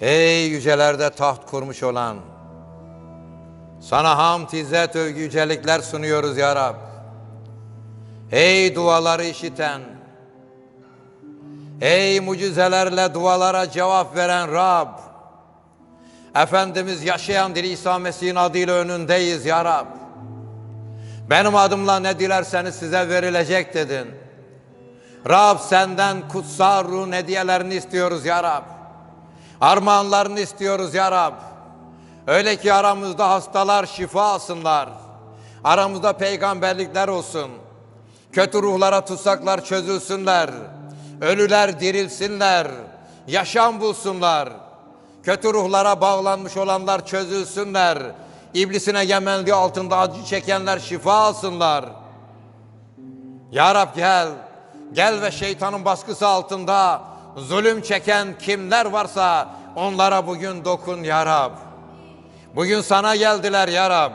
Ey yücelerde taht kurmuş olan, sana hamd, izzet, övgü, yücelikler sunuyoruz ya Rab. Ey duaları işiten, ey mucizelerle dualara cevap veren Rab, Efendimiz yaşayan diri İsa Mesih'in adıyla önündeyiz ya Rab. Benim adımla ne dilerseniz size verilecek dedin. Rab senden kutsal ruhun hediyelerini istiyoruz ya Rab. Armağanlarını istiyoruz ya Rab. Öyle ki aramızda hastalar şifa alsınlar. Aramızda peygamberlikler olsun. Kötü ruhlara tutsaklar çözülsünler. Ölüler dirilsinler. Yaşam bulsunlar. Kötü ruhlara bağlanmış olanlar çözülsünler. İblisin egemenliği altında acı çekenler şifa alsınlar. Ya Rab gel. Gel ve şeytanın baskısı altında zulüm çeken kimler varsa onlara bugün dokun ya Rab. Bugün sana geldiler ya Rab.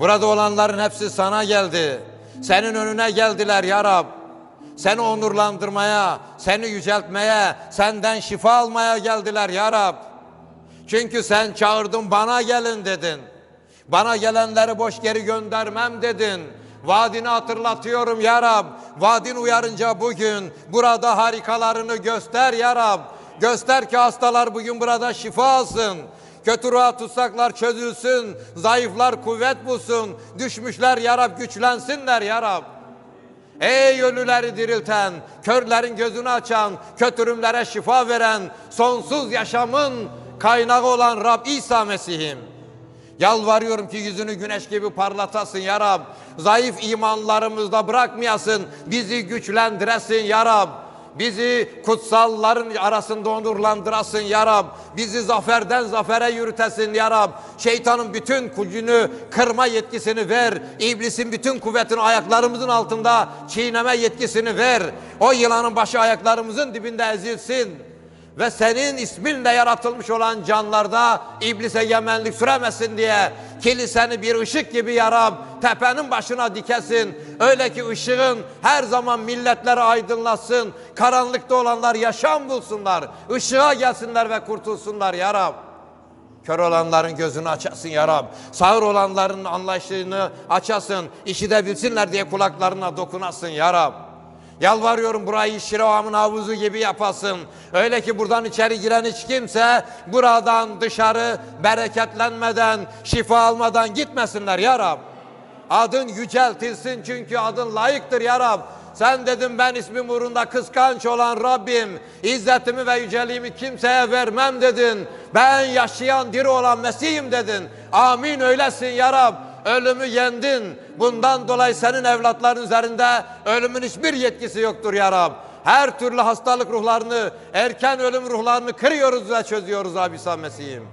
Burada olanların hepsi sana geldi. Senin önüne geldiler ya Rab. Seni onurlandırmaya, seni yüceltmeye, senden şifa almaya geldiler ya Rab. Çünkü sen çağırdın bana gelin dedin. Bana gelenleri boş geri göndermem dedin. Vaadini hatırlatıyorum ya Rab. Vaadin uyarınca bugün burada harikalarını göster ya Rab. Göster ki hastalar bugün burada şifa alsın. Kötü ruha tutsaklar çözülsün. Zayıflar kuvvet bulsun. Düşmüşler ya Rab güçlensinler ya Rab. Ey ölüleri dirilten, körlerin gözünü açan, kötürümlere şifa veren, sonsuz yaşamın kaynağı olan Rab İsa Mesih'im. Yalvarıyorum ki yüzünü güneş gibi parlatasın ya Rab. Zayıf imanlarımızda bırakmayasın. Bizi güçlendiresin ya Rab. Bizi kutsalların arasında onurlandırasın ya Rab. Bizi zaferden zafere yürütesin ya Rab. Şeytanın bütün gücünü kırma yetkisini ver. İblisin bütün kuvvetini ayaklarımızın altında çiğneme yetkisini ver. O yılanın başı ayaklarımızın dibinde ezilsin ve senin isminle yaratılmış olan canlarda iblise egemenlik süremesin diye kiliseni bir ışık gibi yarab tepenin başına dikesin. Öyle ki ışığın her zaman milletleri aydınlatsın. Karanlıkta olanlar yaşam bulsunlar. Işığa gelsinler ve kurtulsunlar ya Rab. Kör olanların gözünü açasın ya Rab. Sağır olanların anlayışını açasın. İşitebilsinler diye kulaklarına dokunasın ya Rab. Yalvarıyorum burayı Şiravam'ın havuzu gibi yapasın. Öyle ki buradan içeri giren hiç kimse buradan dışarı bereketlenmeden, şifa almadan gitmesinler ya Rab. Adın yüceltilsin çünkü adın layıktır ya Rab. Sen dedim ben ismim uğrunda kıskanç olan Rabbim. İzzetimi ve yüceliğimi kimseye vermem dedin. Ben yaşayan diri olan Mesih'im dedin. Amin öylesin ya Rab. Ölümü yendin. Bundan dolayı senin evlatların üzerinde ölümün hiçbir yetkisi yoktur ya Rab. Her türlü hastalık ruhlarını, erken ölüm ruhlarını kırıyoruz ve çözüyoruz abi Mesih'im.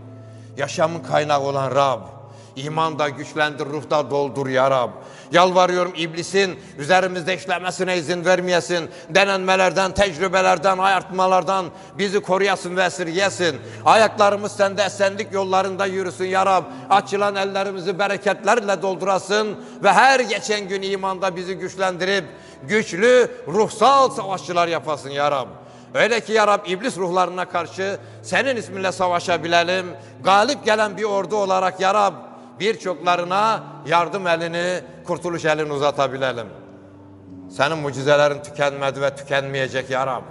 Yaşamın kaynağı olan Rab. İmanda güçlendir, ruhta doldur ya Rab. Yalvarıyorum iblisin üzerimizde işlemesine izin vermeyesin. Denenmelerden, tecrübelerden, ayartmalardan bizi koruyasın ve esirgesin. Ayaklarımız sende esenlik yollarında yürüsün ya Rab. Açılan ellerimizi bereketlerle doldurasın ve her geçen gün imanda bizi güçlendirip güçlü ruhsal savaşçılar yapasın ya Rab. Öyle ki ya Rab iblis ruhlarına karşı senin isminle savaşabilelim. Galip gelen bir ordu olarak ya Rab birçoklarına yardım elini, kurtuluş elini uzatabilelim. Senin mucizelerin tükenmedi ve tükenmeyecek ya Rab.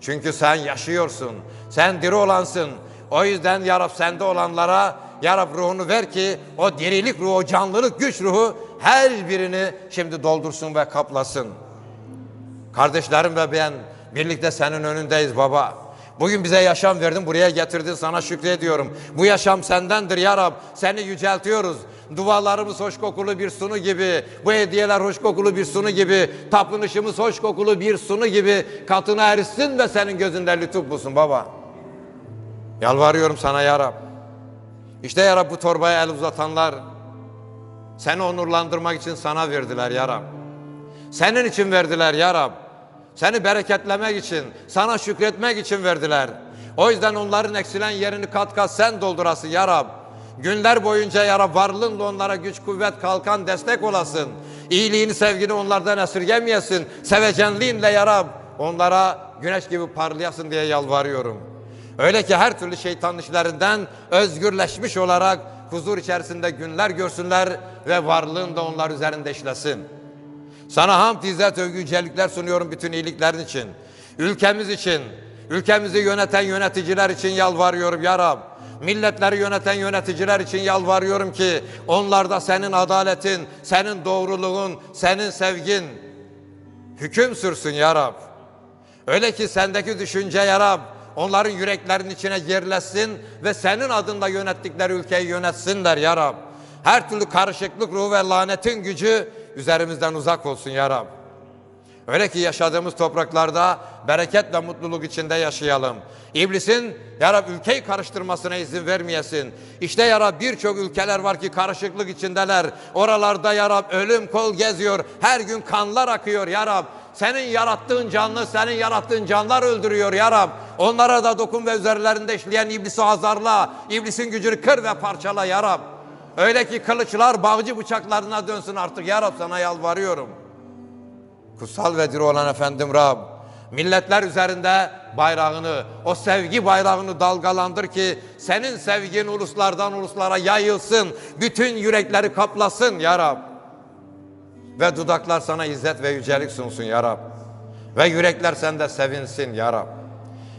Çünkü sen yaşıyorsun. Sen diri olansın. O yüzden ya Rab sende olanlara ya Rab ruhunu ver ki o dirilik ruhu, o canlılık, güç ruhu her birini şimdi doldursun ve kaplasın. Kardeşlerim ve ben birlikte senin önündeyiz baba. Bugün bize yaşam verdin, buraya getirdin, sana şükrediyorum. Bu yaşam sendendir ya Rab, seni yüceltiyoruz. Dualarımız hoş kokulu bir sunu gibi, bu hediyeler hoş kokulu bir sunu gibi, tapınışımız hoş kokulu bir sunu gibi katına erişsin ve senin gözünde lütuf bulsun baba. Yalvarıyorum sana ya Rab. İşte ya Rab bu torbaya el uzatanlar seni onurlandırmak için sana verdiler ya Rab. Senin için verdiler ya Rab. Seni bereketlemek için, sana şükretmek için verdiler. O yüzden onların eksilen yerini kat kat sen doldurasın ya Rab. Günler boyunca ya Rab varlığınla onlara güç, kuvvet, kalkan, destek olasın. İyiliğini, sevgini onlardan esirgemeyesin. Sevecenliğinle ya Rab onlara güneş gibi parlayasın diye yalvarıyorum. Öyle ki her türlü şeytan işlerinden özgürleşmiş olarak huzur içerisinde günler görsünler ve varlığın da onlar üzerinde işlesin. Sana hamd, izzet, övgü, yücelikler sunuyorum bütün iyiliklerin için. Ülkemiz için, ülkemizi yöneten yöneticiler için yalvarıyorum ya Rab. Milletleri yöneten yöneticiler için yalvarıyorum ki onlarda senin adaletin, senin doğruluğun, senin sevgin hüküm sürsün ya Rab. Öyle ki sendeki düşünce ya Rab onların yüreklerinin içine yerleşsin ve senin adında yönettikleri ülkeyi yönetsinler ya Rab. Her türlü karışıklık ruhu ve lanetin gücü üzerimizden uzak olsun ya Rab. Öyle ki yaşadığımız topraklarda bereket ve mutluluk içinde yaşayalım. İblisin ya Rab ülkeyi karıştırmasına izin vermeyesin. İşte ya Rab birçok ülkeler var ki karışıklık içindeler. Oralarda ya Rab ölüm kol geziyor. Her gün kanlar akıyor ya Rab. Senin yarattığın canlı, senin yarattığın canlar öldürüyor ya Rab. Onlara da dokun ve üzerlerinde işleyen iblisi azarla. İblisin gücünü kır ve parçala ya Rab. Öyle ki kılıçlar bağcı bıçaklarına dönsün artık ya Rab sana yalvarıyorum. Kutsal ve diri olan efendim Rab, milletler üzerinde bayrağını, o sevgi bayrağını dalgalandır ki senin sevgin uluslardan uluslara yayılsın, bütün yürekleri kaplasın ya Rab. Ve dudaklar sana izzet ve yücelik sunsun ya Rab. Ve yürekler sende sevinsin ya Rab.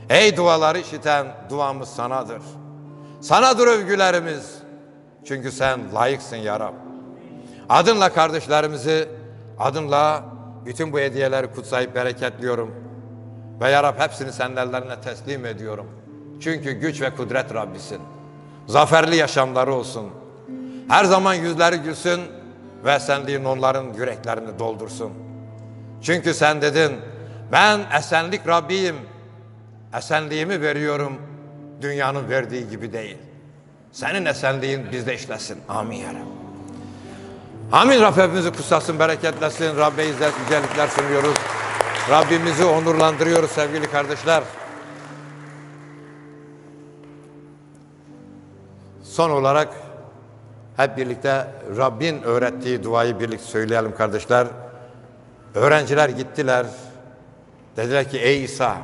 Ey duaları işiten duamız sanadır. Sanadır övgülerimiz. Çünkü sen layıksın ya Rab. Adınla kardeşlerimizi, adınla bütün bu hediyeleri kutsayıp bereketliyorum. Ve ya Rab hepsini senin ellerine teslim ediyorum. Çünkü güç ve kudret Rabbisin. Zaferli yaşamları olsun. Her zaman yüzleri gülsün ve esenliğin onların yüreklerini doldursun. Çünkü sen dedin, ben esenlik Rabbiyim. Esenliğimi veriyorum, dünyanın verdiği gibi değil. Senin esenliğin bizde işlesin. Amin ya Rabbi. Amin Rab hepimizi kutsasın, bereketlesin. Rabbe izzet, yücelikler sunuyoruz. Rabbimizi onurlandırıyoruz sevgili kardeşler. Son olarak hep birlikte Rabbin öğrettiği duayı birlikte söyleyelim kardeşler. Öğrenciler gittiler. Dediler ki ey İsa